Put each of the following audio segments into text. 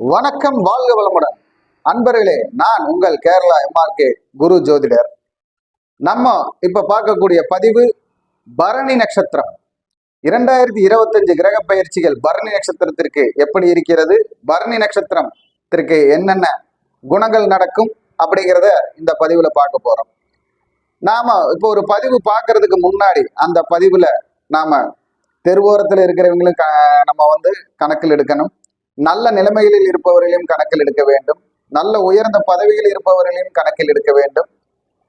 வணக்கம் வாழ்க வளமுடன். அன்பர்களே நான் உங்கள் கேரளா எம்ஆர்கே குரு ஜோதிடர். நம்ம இப்ப பார்க்கக்கூடிய பதிவு பரணி நட்சத்திரம். இரண்டாயிரத்தி இருபத்தஞ்சு கிரக பயிற்சிகள் பரணி நட்சத்திரத்திற்கு எப்படி இருக்கிறது? பரணி நட்சத்திரத்திற்கு என்னென்ன குணங்கள் நடக்கும் அப்படிங்கிறத இந்த பதிவுல பார்க்க போறோம். நாம இப்போ ஒரு பதிவு பார்க்கறதுக்கு முன்னாடி அந்த பதிவுல நாம தெருவோரத்தில் இருக்கிறவங்களும் க- நம்ம வந்து கணக்கில் எடுக்கணும். நல்ல நிலைமைகளில் இருப்பவர்களையும் கணக்கில் எடுக்க வேண்டும். நல்ல உயர்ந்த பதவியில் இருப்பவர்களையும் கணக்கில் எடுக்க வேண்டும்.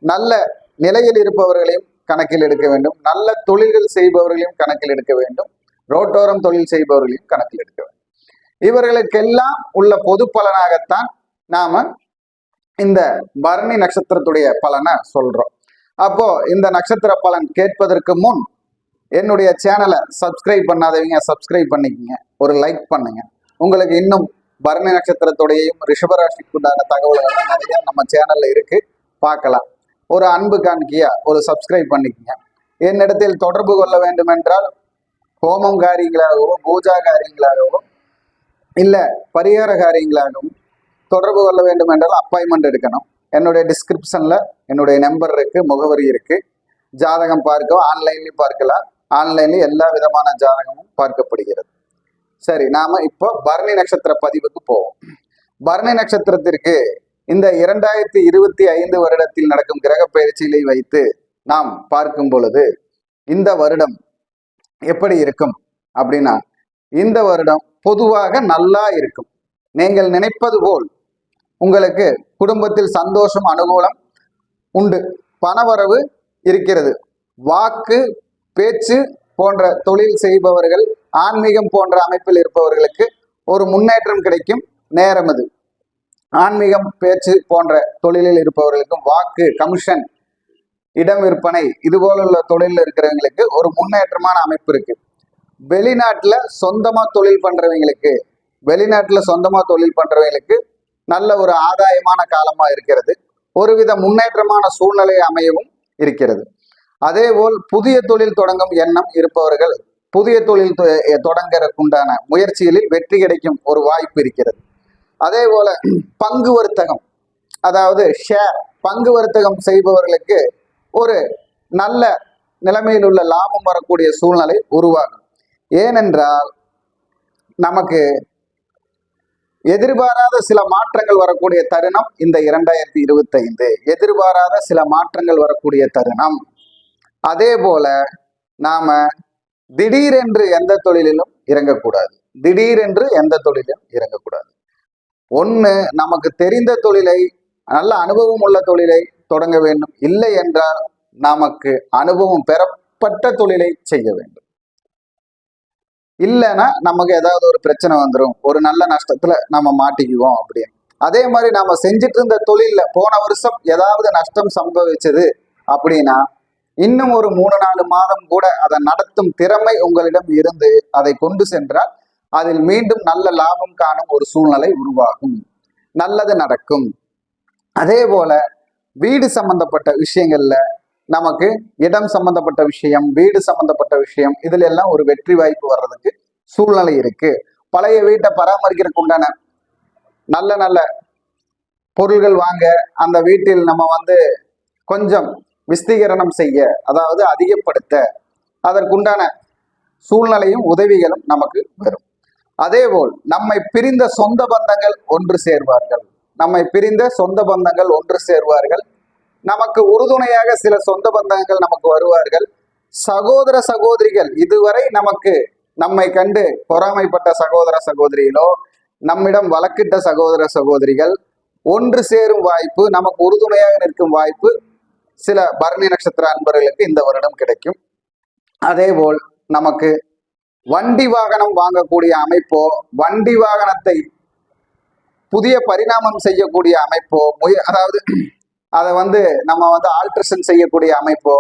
நல்ல நிலையில் இருப்பவர்களையும் கணக்கில் எடுக்க வேண்டும். நல்ல தொழில்கள் செய்பவர்களையும் கணக்கில் எடுக்க வேண்டும். ரோட்டோரம் தொழில் செய்பவர்களையும் கணக்கில் எடுக்க வேண்டும். இவர்களுக்கெல்லாம் உள்ள பொது பலனாகத்தான் நாம இந்த பரணி நட்சத்திரத்துடைய பலனை சொல்றோம். அப்போ இந்த நட்சத்திர பலன் கேட்பதற்கு முன் என்னுடைய சேனலை சப்ஸ்கிரைப் பண்ணாதவங்க சப்ஸ்கிரைப் பண்ணிக்கங்க. ஒரு லைக் பண்ணுங்க. உங்களுக்கு இன்னும் பரணி நட்சத்திரத்துடையும் ரிஷபராசிக்கு உண்டான தகவல்கள் நிறைய நம்ம சேனல்ல இருக்கு. பார்க்கலாம். ஒரு அன்பு காணிக்கையா ஒரு சப்ஸ்கிரைப் பண்ணிக்கங்க. என்னிடத்தில் தொடர்பு கொள்ள வேண்டும் என்றால் ஹோமம் காரியங்களாகவோ பூஜா காரியங்களாகவோ இல்லை பரிகார காரியங்களாகவும் தொடர்பு கொள்ள வேண்டும் என்றால் அப்பாயின்மெண்ட் எடுக்கணும். என்னுடைய டிஸ்கிரிப்ஷன்ல என்னுடைய நம்பர் இருக்கு முகவரி இருக்கு. ஜாதகம் பார்க்க ஆன்லைன்லயும் பார்க்கலாம். ஆன்லைன்ல எல்லா விதமான ஜாதகமும் பார்க்கப்படுகிறது. சரி நாம இப்போ பரணி நட்சத்திர பதிவுக்கு போவோம். பரணி நட்சத்திரத்திற்கு இந்த இரண்டாயிரத்தி இருபத்தி ஐந்து வருடத்தில் நடக்கும் கிரக பயிற்சிகளை வைத்து நாம் பார்க்கும் பொழுது இந்த வருடம் எப்படி இருக்கும் அப்படின்னா இந்த வருடம் பொதுவாக நல்லா இருக்கும். நீங்கள் நினைப்பது போல் உங்களுக்கு குடும்பத்தில் சந்தோஷம் அனுகூலம் உண்டு. பணவரவு இருக்கிறது. வாக்கு பேச்சு போன்ற தொழில் செய்பவர்கள் ஆன்மீகம் போன்ற அமைப்பில் இருப்பவர்களுக்கு ஒரு முன்னேற்றம் கிடைக்கும் நேரம் இது ஆன்மீகம் பேச்சு போன்ற தொழிலில் இருப்பவர்களுக்கும் வாக்கு கமிஷன் இடம் விற்பனை இது போல உள்ள தொழிலில் இருக்கிறவங்களுக்கு ஒரு முன்னேற்றமான அமைப்பு இருக்கு. வெளிநாட்டுல சொந்தமா தொழில் பண்றவங்களுக்கு வெளிநாட்டுல சொந்தமா தொழில் பண்றவங்களுக்கு நல்ல ஒரு ஆதாயமான காலமா இருக்கிறது. ஒருவித முன்னேற்றமான சூழ்நிலை அமையவும் இருக்கிறது. அதேபோல் புதிய தொழில் தொடங்கும் எண்ணம் இருப்பவர்கள் புதிய தொழில் தொ- தொடங்கறதுக்குண்டான முயற்சிகளில் வெற்றி கிடைக்கும் ஒரு வாய்ப்பு இருக்கிறது. அதே போல பங்கு வர்த்தகம் அதாவது ஷேர் பங்கு வர்த்தகம் செய்பவர்களுக்கு ஒரு நல்ல நிலைமையில் உள்ள லாபம் வரக்கூடிய சூழ்நிலை உருவாகும். ஏனென்றால் நமக்கு எதிர்பாராத சில மாற்றங்கள் வரக்கூடிய தருணம் இந்த இரண்டாயிரத்தி இருபத்தைந்து. எதிர்பாராத சில மாற்றங்கள் வரக்கூடிய தருணம் அதே போல நாம திடீரென்று எந்த தொழிலிலும் இறங்கக்கூடாது. திடீரென்று எந்த தொழிலும் இறங்கக்கூடாது. ஒன்று நமக்கு தெரிந்த தொழிலை நல்ல அனுபவம் உள்ள தொழிலை தொடங்க வேண்டும். இல்லை என்றால் நமக்கு அனுபவம் பெறப்பட்ட தொழிலை செய்ய வேண்டும். இல்லைன்னா நமக்கு ஏதாவது ஒரு பிரச்சனை வந்துடும் ஒரு நல்ல நஷ்டத்துல நம்ம மாட்டிக்குவோம் அப்படின்னு. அதே மாதிரி நாம செஞ்சுட்டு இருந்த தொழில்ல போன வருஷம் ஏதாவது நஷ்டம் சம்பவிச்சது அப்படின்னா இன்னும் ஒரு மூணு நாலு மாதம் கூட அதை நடத்தும் திறமை உங்களிடம் இருந்து அதை கொண்டு சென்றால் அதில் மீண்டும் நல்ல லாபம் காணும் ஒரு சூழ்நிலை உருவாகும். நல்லது நடக்கும். அதே போல வீடு சம்பந்தப்பட்ட விஷயங்கள்ல நமக்கு இடம் சம்பந்தப்பட்ட விஷயம் வீடு சம்பந்தப்பட்ட விஷயம் இதுல எல்லாம் ஒரு வெற்றி வாய்ப்பு வர்றதுக்கு சூழ்நிலை இருக்கு. பழைய வீட்டை பராமரிக்கிறதுக்கு உண்டான நல்ல நல்ல பொருள்கள் வாங்க அந்த வீட்டில் நம்ம வந்து கொஞ்சம் விஸ்தீகரணம் செய்ய அதாவது அதிகப்படுத்த அதற்குண்டான சூழ்நிலையும் உதவிகளும் நமக்கு வரும். அதேபோல் நம்மை பிரிந்த சொந்த பந்தங்கள் ஒன்று சேர்வார்கள். நம்மை பிரிந்த சொந்த பந்தங்கள் ஒன்று சேர்வார்கள். நமக்கு உறுதுணையாக சில சொந்த பந்தங்கள் நமக்கு வருவார்கள். சகோதர சகோதரிகள் இதுவரை நமக்கு நம்மை கண்டு பொறாமைப்பட்ட சகோதர சகோதரிகளோ நம்மிடம் வழக்கிட்ட சகோதர சகோதரிகள் ஒன்று சேரும் வாய்ப்பு நமக்கு உறுதுணையாக நிற்கும் வாய்ப்பு சில பரணி நட்சத்திர அன்பர்களுக்கு இந்த வருடம் கிடைக்கும். அதேபோல் நமக்கு வண்டி வாகனம் வாங்கக்கூடிய அமைப்போ வண்டி வாகனத்தை புதிய பரிணாமம் செய்யக்கூடிய அமைப்போ முய அதாவது அதை வந்து நம்ம வந்து ஆல்ட்ரேஷன் செய்யக்கூடிய அமைப்போ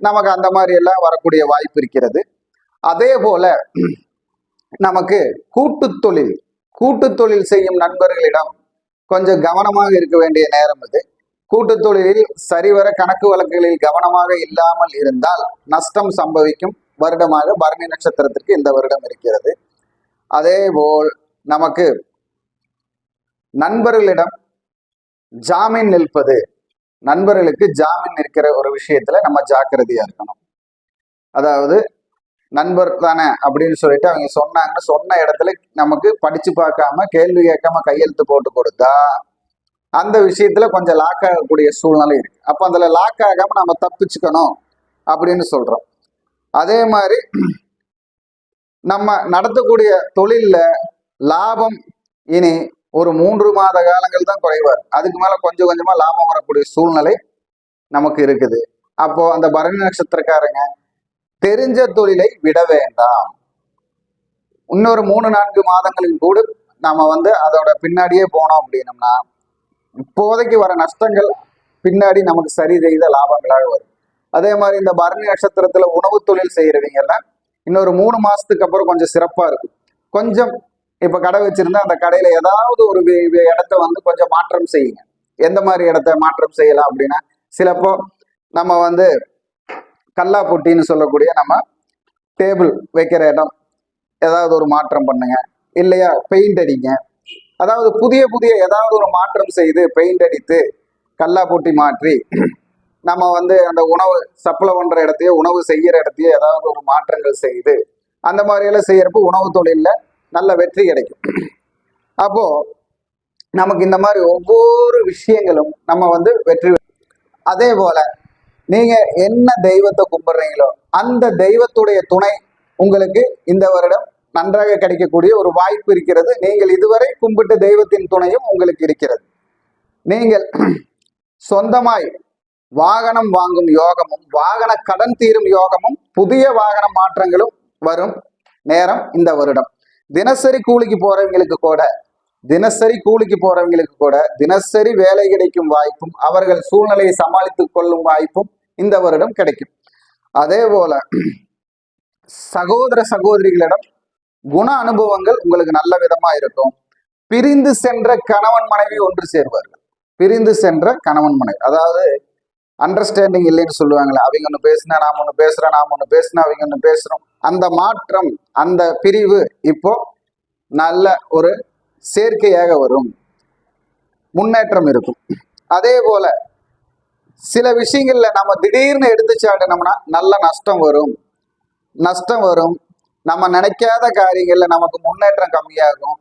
நமக்கு அந்த மாதிரி எல்லாம் வரக்கூடிய வாய்ப்பு இருக்கிறது. அதே போல நமக்கு கூட்டு தொழில் கூட்டு தொழில் செய்யும் நண்பர்களிடம் கொஞ்சம் கவனமாக இருக்க வேண்டிய நேரம் இது கூட்டுத் தொழிலில் சரிவர கணக்கு வழக்குகளில் கவனமாக இல்லாமல் இருந்தால் நஷ்டம் சம்பவிக்கும். வருடமாக பரணி நட்சத்திரத்திற்கு இந்த வருடம் இருக்கிறது. அதே போல் நமக்கு நண்பர்களிடம் ஜாமீன் நிற்பது. நண்பர்களுக்கு ஜாமீன் நிற்கிற ஒரு விஷயத்துல நம்ம ஜாக்கிரதையா இருக்கணும். அதாவது நண்பர் தானே அப்படின்னு சொல்லிட்டு அவங்க சொன்னாங்கன்னு சொன்ன இடத்துல நமக்கு படிச்சு பார்க்காம கேள்வி கேட்காம கையெழுத்து போட்டு கொடுத்தா அந்த விஷயத்துல கொஞ்சம் லாக் ஆகக்கூடிய சூழ்நிலை இருக்கு. அப்ப அதுல லாக் ஆகாம நம்ம தப்பிச்சுக்கணும் அப்படின்னு சொல்றோம். அதே மாதிரி நம்ம நடத்தக்கூடிய தொழில்ல லாபம் இனி ஒரு மூன்று மாத காலங்கள் தான் குறைவார் அதுக்கு மேல கொஞ்சம் கொஞ்சமா லாபம் வரக்கூடிய சூழ்நிலை நமக்கு இருக்குது. அப்போ அந்த பரணி நட்சத்திரக்காரங்க தெரிஞ்ச தொழிலை விட வேண்டாம். இன்னொரு மூணு நான்கு மாதங்களில் கூட நாம வந்து அதோட பின்னாடியே போனோம் அப்படின்னம்னா இப்போதைக்கு வர நஷ்டங்கள் பின்னாடி நமக்கு சரி செய்த லாபங்களாக வரும். அதே மாதிரி இந்த பரணி நட்சத்திரத்துல உணவு தொழில் செய்யறவங்க எல்லாம் இன்னொரு மூணு மாசத்துக்கு அப்புறம் கொஞ்சம் சிறப்பா இருக்கும். கொஞ்சம் இப்ப கடை வச்சிருந்தா அந்த கடையில ஏதாவது ஒரு இடத்த வந்து கொஞ்சம் மாற்றம் செய்யுங்க. எந்த மாதிரி இடத்த மாற்றம் செய்யலாம் அப்படின்னா சிலப்போ நம்ம வந்து கல்லாபொட்டின்னு சொல்லக்கூடிய நம்ம டேபிள் வைக்கிற இடம் ஏதாவது ஒரு மாற்றம் பண்ணுங்க. இல்லையா பெயிண்ட் அடிங்க. அதாவது புதிய புதிய ஏதாவது ஒரு மாற்றம் செய்து பெயிண்ட் அடித்து கல்லா போட்டி மாற்றி நம்ம வந்து அந்த உணவு சப்ளை பண்ற இடத்தையோ உணவு செய்யற இடத்தையோ ஏதாவது ஒரு மாற்றங்கள் செய்து அந்த மாதிரியெல்லாம் செய்யறப்போ உணவு தொழிலில் நல்ல வெற்றி கிடைக்கும். அப்போ நமக்கு இந்த மாதிரி ஒவ்வொரு விஷயங்களும் நம்ம வந்து வெற்றி அதே போல நீங்க என்ன தெய்வத்தை கும்பிடுறீங்களோ அந்த தெய்வத்துடைய துணை உங்களுக்கு இந்த வருடம் நன்றாக கிடைக்கக்கூடிய ஒரு வாய்ப்பு இருக்கிறது. நீங்கள் இதுவரை கும்பிட்டு தெய்வத்தின் துணையும் உங்களுக்கு இருக்கிறது. நீங்கள் சொந்தமாய் வாகனம் வாங்கும் யோகமும் வாகன கடன் தீரும் யோகமும் புதிய வாகன மாற்றங்களும் வரும் நேரம் இந்த வருடம். தினசரி கூலிக்கு போறவங்களுக்கு கூட தினசரி கூலிக்கு போறவங்களுக்கு கூட தினசரி வேலை கிடைக்கும் வாய்ப்பும் அவர்கள் சூழ்நிலையை சமாளித்துக் கொள்ளும் வாய்ப்பும் இந்த வருடம் கிடைக்கும். அதே போல சகோதர சகோதரிகளிடம் குண அனுபவங்கள் உங்களுக்கு நல்ல விதமா இருக்கும். பிரிந்து சென்ற கணவன் மனைவி ஒன்று சேர்வார்கள். பிரிந்து சென்ற கணவன் மனைவி. அதாவது அண்டர்ஸ்டாண்டிங் இல்லைன்னு சொல்லுவாங்களே அவங்க ஒன்று பேசினா நாம் ஒன்று பேசுகிறோம் நாம் ஒன்று பேசினா அவங்க ஒன்று பேசுகிறோம் அந்த மாற்றம் அந்த பிரிவு இப்போ நல்ல ஒரு சேர்க்கையாக வரும். முன்னேற்றம் இருக்கும். அதே போல சில விஷயங்கள்ல நம்ம திடீர்னு எடுத்துச்சாடினோம்னா நல்ல நஷ்டம் வரும். நஷ்டம் வரும். நம்ம நினைக்காத காரியங்கள்ல நமக்கு முன்னேற்றம் கம்மியாகும்.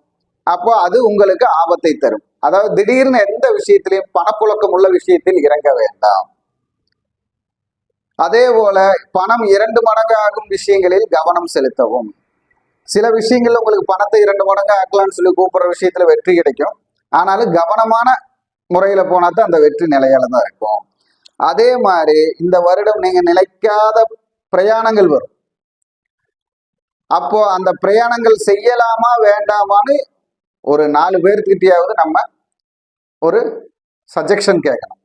அப்போ அது உங்களுக்கு ஆபத்தை தரும். அதாவது திடீர்னு எந்த விஷயத்திலையும் பணப்புழக்கம் உள்ள விஷயத்தில் இறங்க வேண்டாம். அதே போல பணம் இரண்டு மடங்கு ஆகும் விஷயங்களில் கவனம் செலுத்தவும். சில விஷயங்கள்ல உங்களுக்கு பணத்தை இரண்டு மடங்கு ஆக்கலாம்னு சொல்லி கூப்பிடுற விஷயத்துல வெற்றி கிடைக்கும். ஆனாலும் கவனமான முறையில போனா தான் அந்த வெற்றி நிலையால தான் இருக்கும். அதே மாதிரி இந்த வருடம் நீங்க நிலைக்காத பிரயாணங்கள் வரும். அப்போ அந்த பிரயாணங்கள் செய்யலாமா வேண்டாமான்னு ஒரு நாலு பேர்த்துக்கிட்டையாவது நம்ம ஒரு சஜஷன் கேட்கணும்.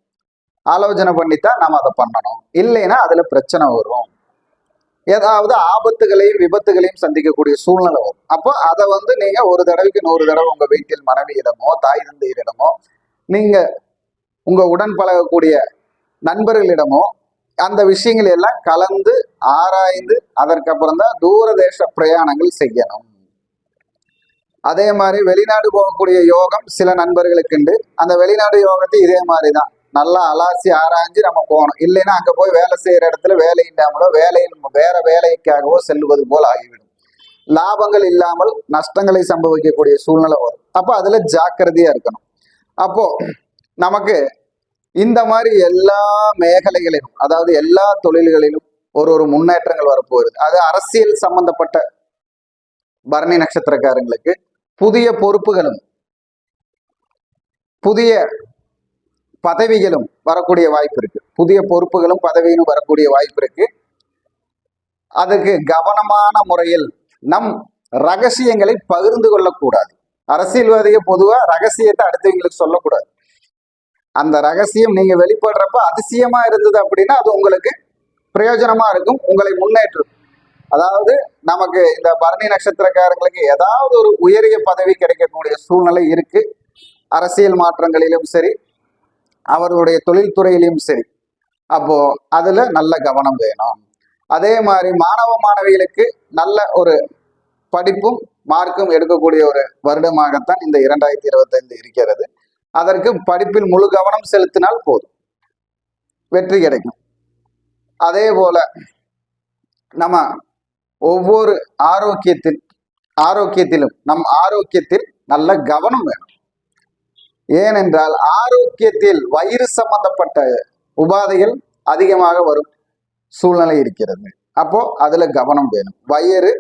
ஆலோசனை பண்ணித்தான் நம்ம அதை பண்ணணும். இல்லைன்னா அதுல பிரச்சனை வரும். ஏதாவது ஆபத்துகளையும் விபத்துகளையும் சந்திக்கக்கூடிய சூழ்நிலை வரும். அப்போ அதை வந்து நீங்க ஒரு தடவைக்கு நூறு தடவை உங்க வீட்டில் மனைவியிடமோ தாய் தந்தையரிடமோ நீங்க உங்க உடன் பழகக்கூடிய நண்பர்களிடமோ அந்த விஷயங்கள் எல்லாம் கலந்து ஆராய்ந்து அதற்கப்புறம் தான் தூரதேச பிரயாணங்கள் செய்யணும். அதே மாதிரி வெளிநாடு போகக்கூடிய யோகம் சில நண்பர்களுக்கு உண்டு. அந்த வெளிநாடு யோகத்தை இதே மாதிரி தான் நல்லா அலாசி ஆராய்ஞ்சு நம்ம போகணும். இல்லைன்னா அங்கே போய் வேலை செய்யற இடத்துல வேலை இல்லாமலோ வேலையில் வேற வேலைக்காகவோ செல்வது போல் ஆகிவிடும். லாபங்கள் இல்லாமல் நஷ்டங்களை சம்பவிக்கக்கூடிய சூழ்நிலை வரும். அப்போ அதில் ஜாக்கிரதையாக இருக்கணும். அப்போ நமக்கு இந்த மாதிரி எல்லா மேகலைகளிலும் அதாவது எல்லா தொழில்களிலும் ஒரு ஒரு முன்னேற்றங்கள் வரப்போகுது. அது அரசியல் சம்பந்தப்பட்ட பரணி நட்சத்திரக்காரங்களுக்கு புதிய பொறுப்புகளும் புதிய பதவிகளும் வரக்கூடிய வாய்ப்பு இருக்கு. புதிய பொறுப்புகளும் பதவியும் வரக்கூடிய வாய்ப்பு இருக்கு. அதுக்கு கவனமான முறையில் நம் ரகசியங்களை பகிர்ந்து கொள்ளக்கூடாது. அரசியல்வாதிகள் பொதுவாக ரகசியத்தை அடுத்தவங்களுக்கு சொல்லக்கூடாது. அந்த ரகசியம் நீங்க வெளிப்படுறப்ப அதிசயமா இருந்தது அப்படின்னா அது உங்களுக்கு பிரயோஜனமா இருக்கும் உங்களை முன்னேற்றும். அதாவது நமக்கு இந்த பரணி நட்சத்திரக்காரங்களுக்கு ஏதாவது ஒரு உயரிய பதவி கிடைக்கக்கூடிய சூழ்நிலை இருக்கு. அரசியல் மாற்றங்களிலும் சரி அவருடைய தொழில்துறையிலும் சரி. அப்போ அதுல நல்ல கவனம் வேணும். அதே மாதிரி மாணவ மாணவிகளுக்கு நல்ல ஒரு படிப்பும் மார்க்கும் எடுக்கக்கூடிய ஒரு வருடமாகத்தான் இந்த இரண்டாயிரத்தி இருபத்தைந்து இருக்கிறது. அதற்கு படிப்பில் முழு கவனம் செலுத்தினால் போதும். வெற்றி கிடைக்கும். அதே போல நம்ம ஒவ்வொரு ஆரோக்கியத்தில் ஆரோக்கியத்திலும் நம் ஆரோக்கியத்தில் நல்ல கவனம் வேணும். ஏனென்றால் ஆரோக்கியத்தில் வயிறு சம்பந்தப்பட்ட உபாதைகள் அதிகமாக வரும் சூழ்நிலை இருக்கிறது. அப்போ அதுல கவனம் வேணும். வயிறு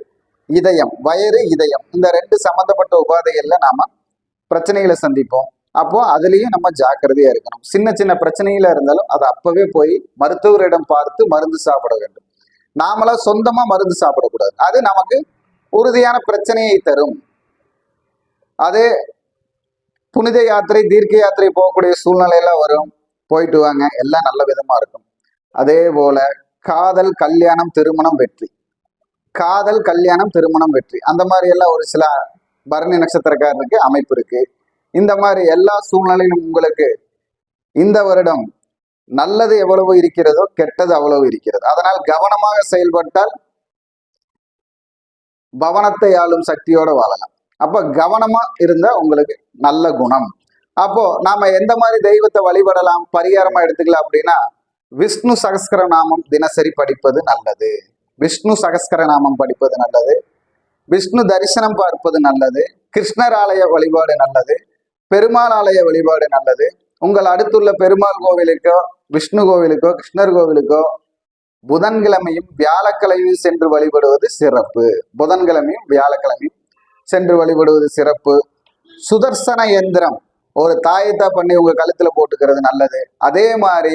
இதயம் வயிறு இதயம் இந்த ரெண்டு சம்பந்தப்பட்ட உபாதைகள்ல நாம பிரச்சனைகளை சந்திப்போம். அப்போ அதுலயும் நம்ம ஜாக்கிரதையா இருக்கணும். சின்ன சின்ன பிரச்சனையில இருந்தாலும் அதை அப்பவே போய் மருத்துவரிடம் பார்த்து மருந்து சாப்பிட வேண்டும். நாமளா சொந்தமா மருந்து சாப்பிடக்கூடாது. அது நமக்கு உறுதியான பிரச்சனையை தரும். அதே புனித யாத்திரை தீர்க்க யாத்திரை போகக்கூடிய சூழ்நிலையெல்லாம் வரும். போயிட்டு வாங்க. எல்லாம் நல்ல விதமா இருக்கும். அதே போல காதல் கல்யாணம் திருமணம் வெற்றி. காதல் கல்யாணம் திருமணம் வெற்றி. அந்த மாதிரி எல்லாம் ஒரு சில பரணி நட்சத்திரக்காரனுக்கு அமைப்பு இருக்கு. இந்த மாதிரி எல்லா சூழ்நிலையிலும் உங்களுக்கு இந்த வருடம் நல்லது எவ்வளவு இருக்கிறதோ கெட்டது அவ்வளவு இருக்கிறது. அதனால் கவனமாக செயல்பட்டால் பவனத்தை ஆளும் சக்தியோட வாழலாம். அப்ப கவனமா இருந்தா உங்களுக்கு நல்ல குணம். அப்போ நாம எந்த மாதிரி தெய்வத்தை வழிபடலாம் பரிகாரமா எடுத்துக்கலாம் அப்படின்னா விஷ்ணு சகஸ்கர நாமம் தினசரி படிப்பது நல்லது. விஷ்ணு சகஸ்கர நாமம் படிப்பது நல்லது. விஷ்ணு தரிசனம் பார்ப்பது நல்லது. கிருஷ்ணர் ஆலய வழிபாடு நல்லது. பெருமாள் ஆலய வழிபாடு நல்லது. உங்கள் அடுத்துள்ள பெருமாள் கோவிலுக்கோ விஷ்ணு கோவிலுக்கோ கிருஷ்ணர் கோவிலுக்கோ புதன்கிழமையும் வியாழக்கிழமையும் சென்று வழிபடுவது சிறப்பு. புதன்கிழமையும் வியாழக்கிழமையும் சென்று வழிபடுவது சிறப்பு. சுதர்சன எந்திரம் ஒரு தாயத்தா பண்ணி உங்க கழுத்துல போட்டுக்கிறது நல்லது. அதே மாதிரி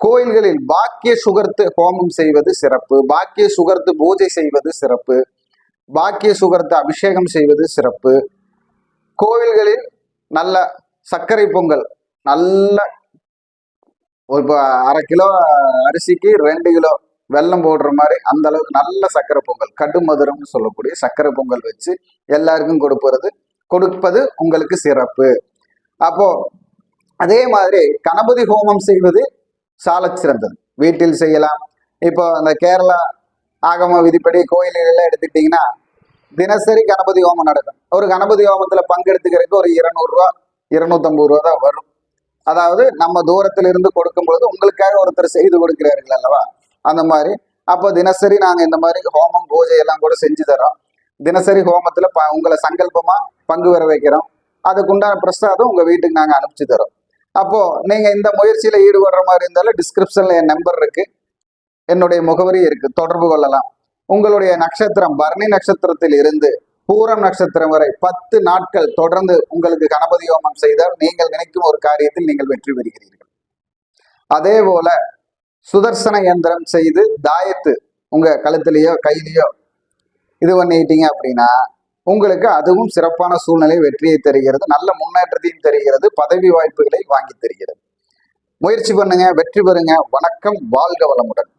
கோயில்களில் பாக்கிய சுகர்த்து ஹோமம் செய்வது சிறப்பு. பாக்கிய சுகர்த்து பூஜை செய்வது சிறப்பு. பாக்கிய சுகர்த்து அபிஷேகம் செய்வது சிறப்பு. கோவில்களில் நல்ல சர்க்கரை பொங்கல். நல்ல ஒரு இப்போ அரை கிலோ அரிசிக்கு ரெண்டு கிலோ வெல்லம் போடுற மாதிரி அந்த அளவுக்கு நல்ல சர்க்கரை பொங்கல். கடுமதுரம்னு சொல்லக்கூடிய சர்க்கரை பொங்கல் வச்சு எல்லாருக்கும் கொடுப்பது கொடுப்பது உங்களுக்கு சிறப்பு. அப்போ அதே மாதிரி கணபதி ஹோமம் செய்வது சால சிறந்தது. வீட்டில் செய்யலாம். இப்போ அந்த கேரளா ஆகம விதிப்படி கோயில்களெல்லாம் எடுத்துக்கிட்டிங்கன்னா தினசரி கணபதி ஹோமம் நடக்கும். ஒரு கணபதி ஹோமத்தில் பங்கெடுத்துக்கிறதுக்கு ஒரு இருநூறுவா இருநூத்தம்பது ரூபா தான் வரும். அதாவது நம்ம தூரத்திலிருந்து கொடுக்கும் பொழுது உங்களுக்காக ஒருத்தர் செய்து கொடுக்கிறார்கள் அல்லவா? அந்த மாதிரி. அப்போ தினசரி நாங்கள் இந்த மாதிரி ஹோமம் பூஜை எல்லாம் கூட செஞ்சு தரோம். தினசரி ஹோமத்தில் ப உங்களை சங்கல்பமாக பங்கு வர வைக்கிறோம். அதுக்குண்டான பிரசாதம் உங்கள் வீட்டுக்கு நாங்கள் அனுப்பிச்சு தரோம். அப்போது நீங்கள் இந்த முயற்சியில் ஈடுபடுற மாதிரி இருந்தாலும் டிஸ்கிரிப்ஷனில் என் நம்பர் இருக்கு. என்னுடைய முகவரி இருக்குது தொடர்பு கொள்ளலாம். உங்களுடைய நட்சத்திரம் பரணி நட்சத்திரத்தில் இருந்து பூரம் நட்சத்திரம் வரை பத்து நாட்கள் தொடர்ந்து உங்களுக்கு கணபதி ஹோமம் செய்தால் நீங்கள் நினைக்கும் ஒரு காரியத்தில் நீங்கள் வெற்றி பெறுகிறீர்கள். அதே போல சுதர்சன இயந்திரம் செய்து தாயத்து உங்க கழுத்துலயோ கையிலையோ இது பண்ணிட்டீங்க அப்படின்னா உங்களுக்கு அதுவும் சிறப்பான சூழ்நிலை வெற்றியை தருகிறது நல்ல முன்னேற்றத்தையும் தருகிறது பதவி வாய்ப்புகளை வாங்கி தருகிறது. முயற்சி பண்ணுங்க வெற்றி பெறுங்க. வணக்கம் வாழ்க வளமுடன்.